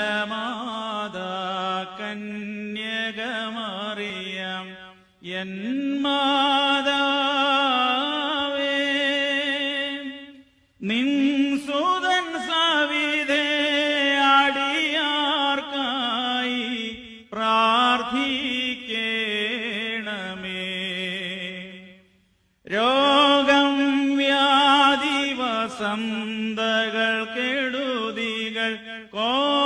നിർമ്മലമാതാ കന്യകമറിയം N മാതാവേ നിൻ സുതൻ സവിധേ അടിയാർക്കായി പ്രാർത്ഥിക്കേണമേ. വ്യാധി വസന്തകൾ കെടുതികൾ കോപവടികൾ.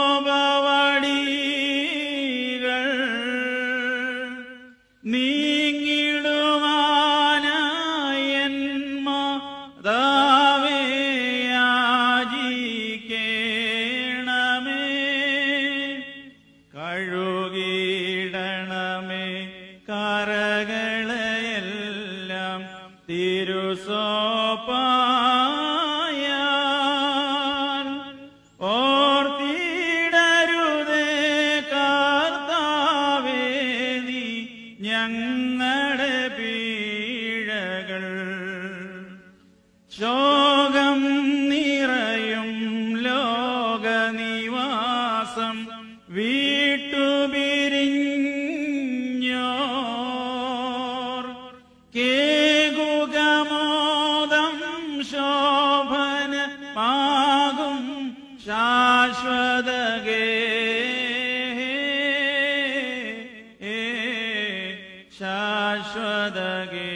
നീങ്ങിടുവാനായന്മാതാവേ യാചിക്കേണമേ കഴുകിടണമേ കരകളെല്ലാം തിരുസോപ്പായാൽ ഞങ്ങളുടെ പീഴകൾ. ശോകം നിറയും ലോകനിവാസം വീട്ടുപിരിഞ്ഞോർ. കേകുകമോദം ശോഭന പാകും ശാശ്വത shashwadagi